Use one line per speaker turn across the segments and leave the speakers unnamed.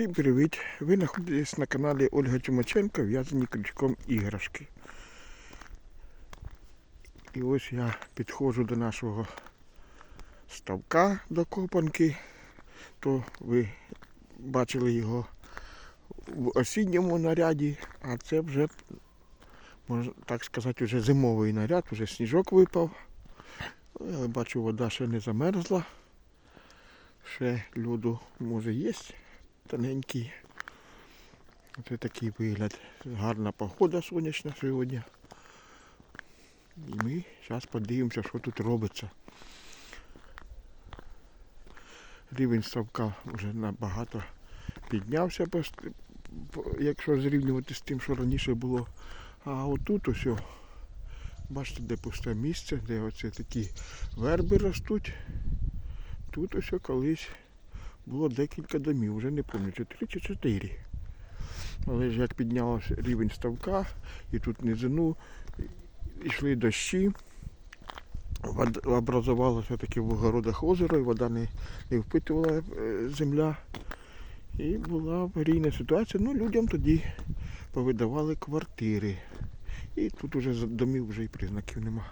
Всім привіт! Ви знаходитесь на каналі Ольга Чумаченко в'язані крючком іграшки. І ось я підходжу до нашого ставка до копанки. То ви бачили його в осінньому наряді, а це вже, можна так сказати, вже зимовий наряд, вже сніжок випав. Але бачу, вода ще не замерзла. Ще льоду може є тоненький. Ось такий вигляд. Гарна погода сонячна сьогодні. І ми зараз подивимося, що тут робиться. Рівень ставка вже набагато піднявся, якщо зрівнювати з тим, що раніше було. А отут ось, бачите, де пусте місце, де оце такі верби ростуть. Тут ось колись було декілька домів, вже не пам'ятаю, чи три чи чотири. Але ж як піднявся рівень ставка, і тут низину йшли дощі, образувалося таке в огородах озеро, і вода не, не впитувала е, земля. І була аварійна ситуація. Ну, людям тоді повидавали квартири. І тут уже з- домів вже і признаків нема.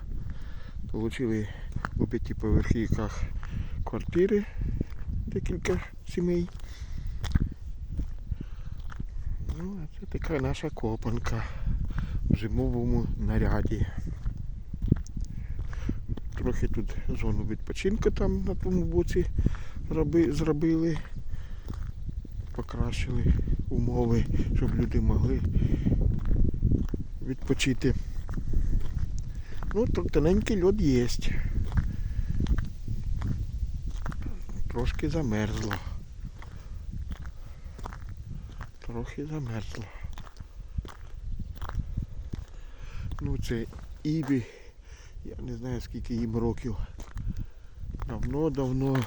Получили у п'ятиповерхівках квартири, декілька сімей. Ну, а це така наша копанка в зимовому наряді. Трохи тут зону відпочинку там на тому боці зробили, покращили умови, щоб люди могли відпочити. Ну, тут тоненький льод є. Трошки замерзло. Трохи замерзло. Ну це ібі. Я не знаю скільки їм років. Давно-давно,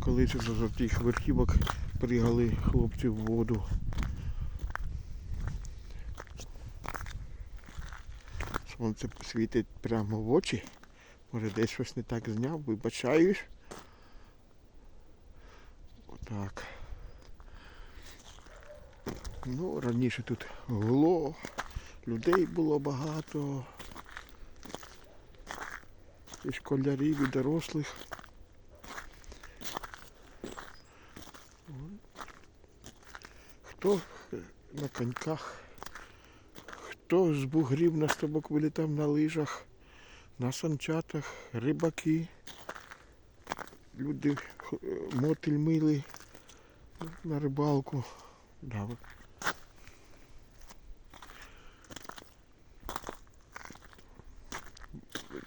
коли це за тих верхівок пригали хлопці в воду. Сонце світить прямо в очі. Може десь щось не так зняв, вибачаюсь. Отак. Ну, раніше тут гуло, людей було багато. І школярів, і дорослих. Хто на коньках, хто з бугрів на стобок вилітав на лижах, на санчатах, рибаки. Люди е, мотиль мили на рибалку. Да.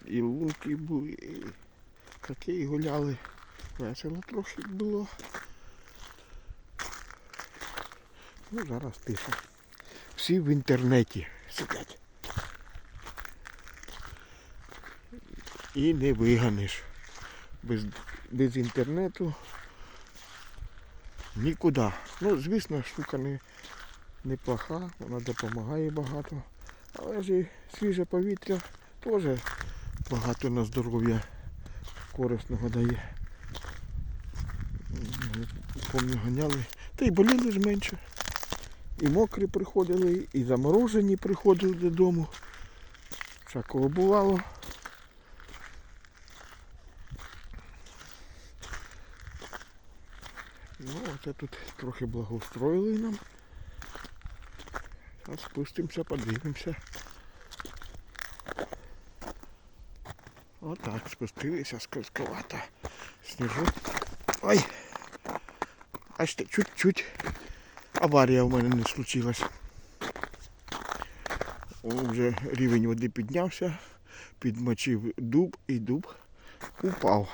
І лунки були, і такі гуляли. Весело трохи було. Ну, зараз тиша. Всі в інтернеті сидять. І не виганеш. Без, без інтернету нікуди. Ну, звісно, штука не, неплоха, вона допомагає багато. Але ж і свіже повітря теж багато на здоров'я корисного дає. Помню, ганяли. Та й боліли ж менше. І мокрі приходили, і заморожені приходили додому. Всякого бувало. Оце тут трохи благоустроїли нам. Зараз спустимося, подивимося. Отак, спустилися скользковато. Сніжок. Ой! Аж те, чуть-чуть. Аварія в мене не случилась. О, вже рівень води піднявся, підмочив дуб і дуб упав.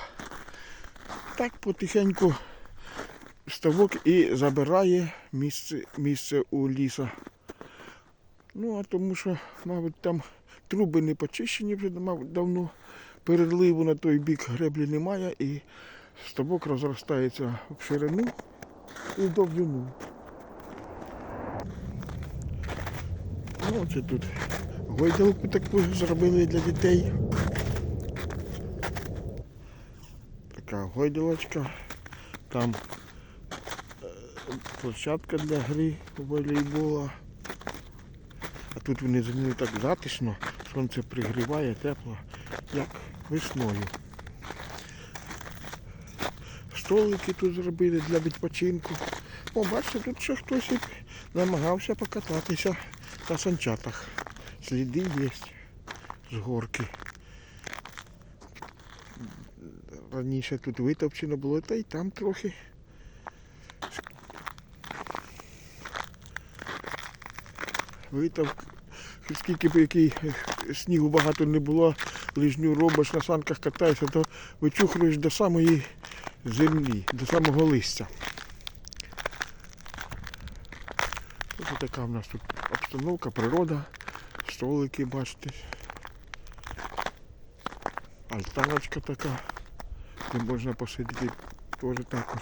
Так потихеньку ставок і забирає місце, місце у ліса. Ну, а тому що, мабуть, там труби не почищені вже давно. Переливу на той бік греблі немає і ставок розростається в ширину і довжину. Ну, оце тут гойдалку таку зробили для дітей. Така гойдалочка. Там площадка для гри волейбола. А тут внизу не так затишно, сонце пригріває тепло, як весною. Столики тут зробили для відпочинку. О, бачите, тут ще хтось намагався покататися на санчатах. Сліди є з горки. Раніше тут витопчено було, та й там трохи. Витовк, скільки б який снігу багато не було, лижню робиш, на санках катаєшся, то вичухуєш до самої землі, до самого листя. Ось така в нас тут обстановка, природа, столики, бачите. Альтаночка така, де можна посидіти теж також.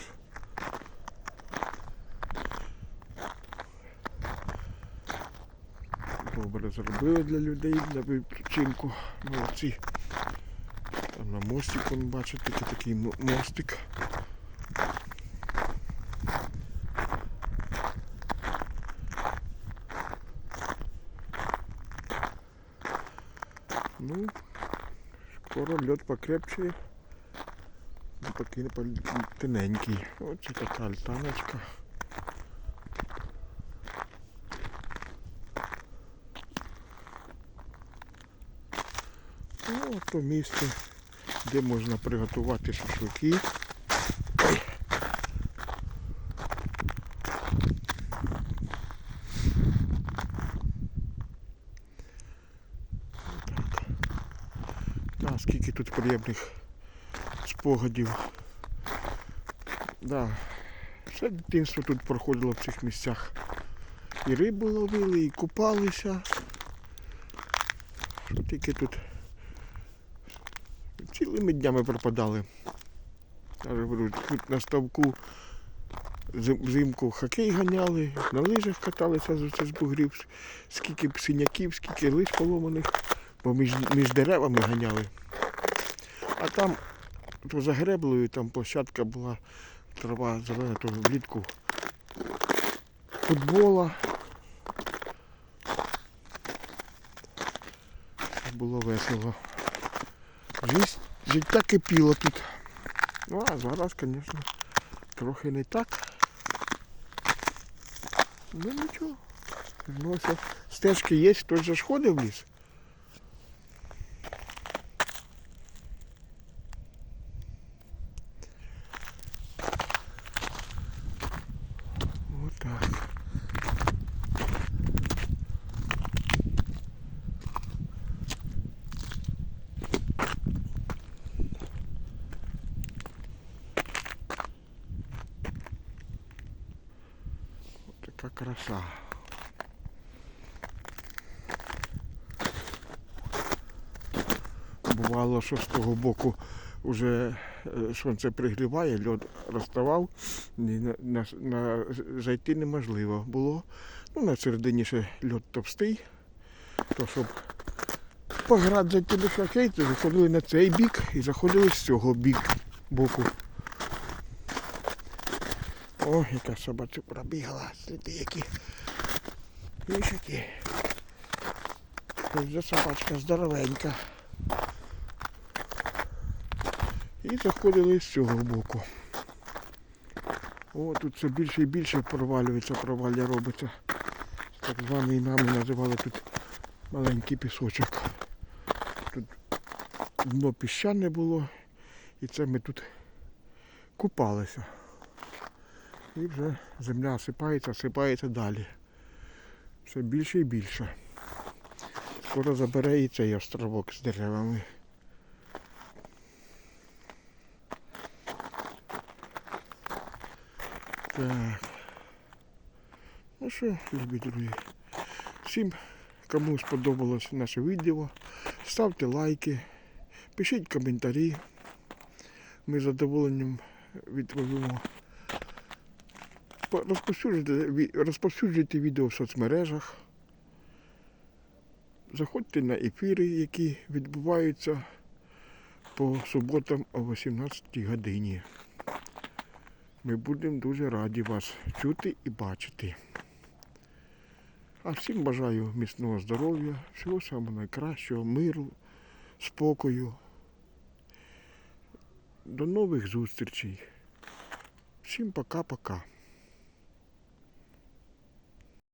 Зробили для людей, для відпочинку. Молодці. Там на мостик, вон, бачите, такий, мостик. Ну, скоро лед покрепче. Ну, поки не тоненький. Оце така альтаночка. То місце, де можна приготувати шашлики. Скільки тут приємних спогадів. Да. Все дитинство тут проходило в цих місцях. І рибу ловили, і купалися. Що тільки тут цілими днями пропадали. Тут на ставку взимку хокей ганяли, на лижах каталися з бугрів, скільки синяків, скільки лиж поломаних, бо між, між деревами ганяли. А там то за греблею там площадка була, трава зелена, то влітку футбола. Було весело. Життя, життя кипіло тут. Ну а зараз, звісно, трохи не так. Ну нічого. Вернувся. Стежки є, хтось же ж ходив в ліс. Краса. Бувало, що з того боку вже е, сонце пригріває, льод розставав, на, на, на, зайти неможливо було. Ну, на середині ще льод товстий, то щоб пограти зайти до шахей, то заходили на цей бік і заходили з цього бік, боку. О, яка собаця пробігла, сліди які. Пішки. Ось за собачка здоровенька. І заходили з цього боку. О, тут все більше і більше провалюється, провалля робиться. Так званий нами називали тут маленький пісочок. Тут дно піщане було, і це ми тут купалися. І вже земля осипається, осипається далі. Все більше і більше. Скоро забере і цей островок з деревами. Так. Ну що, любі друзі. Всім, кому сподобалось наше відео, ставте лайки, пишіть коментарі. Ми з задоволенням відповімо. По- Розповсюджуйте, розповсюджуйте відео в соцмережах. Заходьте на ефіри, які відбуваються по суботам о 18 годині. Ми будемо дуже раді вас чути і бачити. А всім бажаю міцного здоров'я, всього самого найкращого, миру, спокою. До нових зустрічей. Всім пока-пока.